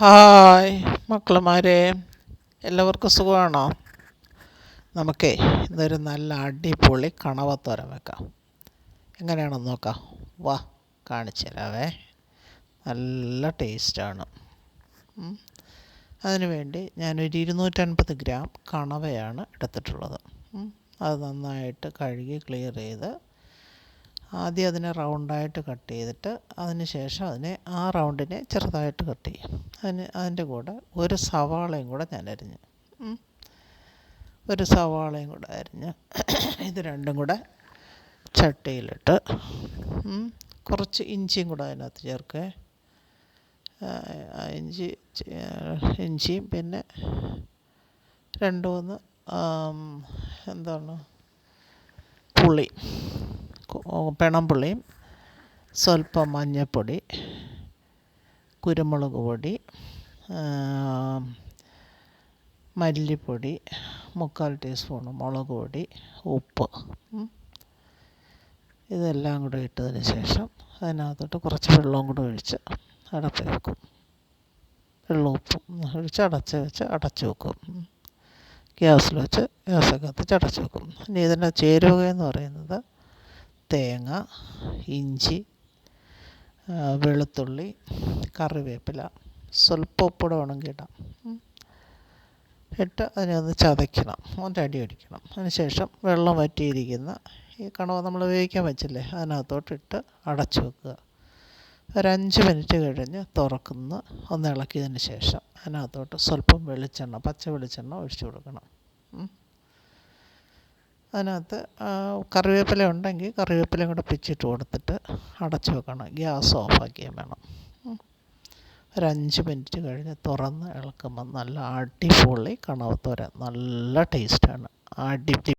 Hi മക്കളുമാരെ. എല്ലാവർക്കും സുഖമാണോ? നമുക്കേ ഇന്നൊരു നല്ല അടിപൊളി കണവത്തോരൻ വെക്കാം. എങ്ങനെയാണെന്ന് നോക്കാം. വാ കാണിച്ചു തരാവേ നല്ല ടേസ്റ്റാണ്. അതിനു വേണ്ടി ഞാനൊരു ഇരുന്നൂറ്റൻപത് ഗ്രാം കണവയാണ് എടുത്തിട്ടുള്ളത്. അത് നന്നായിട്ട് കഴുകി ക്ലിയർ ചെയ്ത് ആദ്യം അതിനെ റൗണ്ടായിട്ട് കട്ട് ചെയ്തിട്ട് അതിന് ശേഷം അതിനെ ആ റൗണ്ടിനെ ചെറുതായിട്ട് കട്ട് ചെയ്യും. അതിന് അതിന്റെ കൂടെ ഒരു സവാളയും കൂടെ ഞാൻ അരിഞ്ഞ് ഒരു സവാളയും കൂടെ അരിഞ്ഞ് ഇത് രണ്ടും കൂടെ ചട്ടിയിലിട്ട് കുറച്ച് ഇഞ്ചിയും കൂടെ അതിനകത്ത് ചേർക്കുക ഇഞ്ചി ഇഞ്ചിയും പിന്നെ രണ്ട് മൂന്ന് എന്താണ് പുളി. പിണമ്പുളിയും സ്വല്പം മഞ്ഞൾപ്പൊടി കുരുമുളക് പൊടി മല്ലിപ്പൊടി മുക്കാൽ ടീസ്പൂൺ മുളക് പൊടി ഉപ്പ് ഇതെല്ലാം കൂടെ ഇട്ടതിന് ശേഷം അതിനകത്തോട്ട് കുറച്ച് വെള്ളവും കൂടെ ഒഴിച്ച് അടപ്പ് വെക്കും. വെള്ളവും ഉപ്പും ഒഴിച്ച് അടച്ച് വെച്ച് അടച്ച് വെക്കും. ഗ്യാസിൽ വെച്ച് ഗ്യാസൊക്കെ കത്തിച്ച് അടച്ച് വെക്കും. ഇനി ഇതിന്റെ ചേരുവക എന്ന് പറയുന്നത് തേങ്ങ ഇഞ്ചി വെളുത്തുള്ളി കറിവേപ്പില സ്വല്പം ഉപ്പിട വേണമെങ്കിൽ ഇടാം ഇട്ട് അതിനെ ഒന്ന് ചതയ്ക്കണം. ഒന്ന് അടി അടിക്കണം. അതിനുശേഷം വെള്ളം വറ്റിയിരിക്കുന്ന ഈ കണവ നമ്മൾ വേവിക്കാൻ വെച്ചില്ലേ അതിനകത്തോട്ടിട്ട് അടച്ചു വെക്കുക. ഒരഞ്ച് മിനിറ്റ് കഴിഞ്ഞ് തുറക്കുന്ന ഒന്ന് ഇളക്കിയതിന് ശേഷം അതിനകത്തോട്ട് സ്വല്പം വെളിച്ചെണ്ണ പച്ച വെളിച്ചെണ്ണ ഒഴിച്ചു കൊടുക്കണം. അതിനകത്ത് കറിവേപ്പില ഉണ്ടെങ്കിൽ കറിവേപ്പിലയും കൂടെ പിച്ചിട്ട് കൊടുത്തിട്ട് അടച്ച് വെക്കണം. ഗ്യാസ് ഓഫാക്കിയാൽ വേണം. ഒരു അഞ്ച് മിനിറ്റ് കഴിഞ്ഞ് തുറന്ന് ഇളക്കുമ്പോൾ നല്ല അടിപൊളി കണവത്തോര. നല്ല ടേസ്റ്റാണ്. അടി